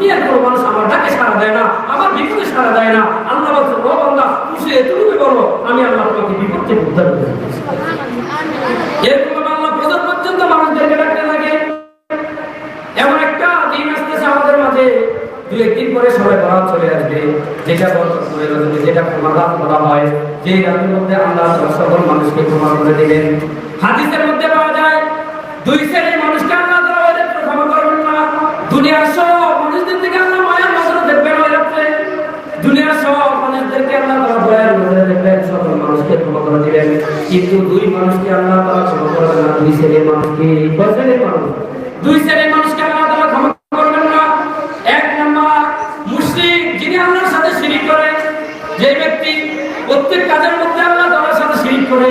দুনিয়ার কোন মানুষ আমার ডাকে সাড়া দেয় না আমার বিপদে সাড়া দেয় না। আল্লাহ বলছে ও বান্দা তুমি তুমি বলো? আমি আল্লাহ তোমাকে বিপদ থেকে উদ্ধার করে এরকম আল্লাহ পর্যন্ত মানুষদেরকে ডাকতে লাগে। এমন একটা দিন আসতেছে আমাদের মাঝে। দু একদিন পরে সবাই বরাত চলে আসবে। যেটা যেটা করা হয় যে রাতের মধ্যে আল্লাহ সকল মানুষকে ক্ষমা করে দিবেন। হাদিসের মধ্যে পাওয়া যায় দুই শ্রেণির মানুষকে আল্লাহ ক্ষমা করবেন না। দুনিয়ার সব মানুষদের থেকে আল্লাহ মায়ের নজরে দেখবেন ওই রাত্রে দুনিয়ার সব মানুষদেরকে আল্লাহ তাআলা দয়ার নজরে দেখবেন সকল মানুষকে করে কিন্তু দুই মানুষকে আল্লাহ তাআলা ক্ষমা করবেন না, দুই শ্রেণির মানুষকে দুই শ্রেণির মানুষকে আল্লাহ তাআলা ক্ষমা করবেন না। এক নাম্বার, মুশরিক যিনি আল্লাহর সাথে শিরিক করে, যে ব্যক্তি প্রত্যেক কাজের মধ্যে আল্লাহ তাআলার সাথে শিরিক করে,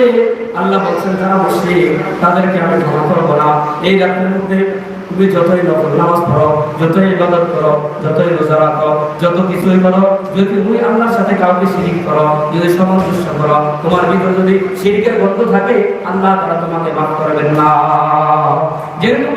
আল্লাহ বলছেন, যারা মুশরিক, তাদেরকে আমি ক্ষমা করব না। এই রাতের মধ্যে তুমি যতই নামাজ পড়ো, যতই ইবাদত করো, যতই রোজা রাখো, যত কিছুই করো, যদি তুমি আল্লাহর সাথে কাউকে শিরিক করো, যদি সামঞ্জস্য করো, তোমার ভিতরে যদি শিরিকের গন্ধ থাকে, আল্লাহ তারা তোমাকে মাফ করবেন না। যেরকম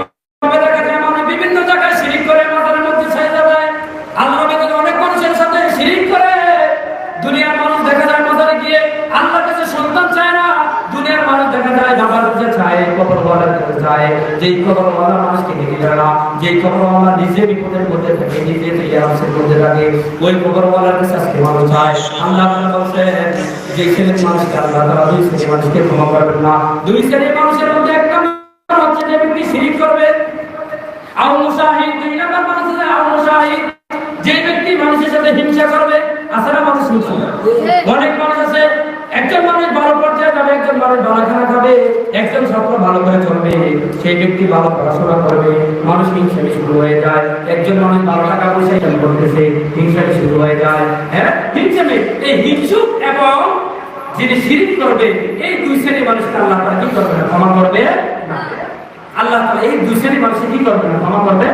দুনিয়ার মানুষ দেখা যায় মাথারে গিয়ে আল্লাহর কাছে সন্তান চায় না, দুনিয়ার মানুষ দেখা বাবার কাছে চায় কবর কাছে চায় যেই কবর মানুষকে দেখে যায় যেই কবর নিজে বিপদের মধ্যে থাকে নিজে থেকে মানুষের মধ্যে থাকে ওই কবর কাছে আজকে মানুষ চায়। আল্লাহ তাআলা বলছেন যে শ্রেণির মানুষকে আল্লাহ তাআলা দুই শ্রেণির মানুষকে ক্ষমা করবেন না। দুই শ্রেণির মানুষের মধ্যে একটা হচ্ছে যে ব্যক্তি শিরিক করবে। আও মুশাহিদ দুই নাম্বার মানুষ হচ্ছে আও মুশাহিদ যে ব্যক্তি মানুষের সাথে হিংসা করবে আসলে মানুষ হিংসা অনেক মানুষ আছে একজন মানুষ ভালো পর্যায়ে যাবে একজন মানুষ ভালো একজন সফল ভালো করে চলবে সেই ব্যক্তি ভালো পড়াশোনা করবে, মানুষ হিংসাটি শুরু হয়ে যায়। একজন মানুষ ভালো টাকা পয়সা ইনকাম করতেছে হিংসাটি শুরু হয়ে যায়। হ্যাঁ? এই হিংসুক এবং যিনি শিরিক করবে, এই দুই শ্রেণির মানুষকে আল্লাহ তারা কি করবে না, ক্ষমা করবে? না। আল্লাহ তারা এই দুই শ্রেণির মানুষকে কি করবে না, ক্ষমা করবে?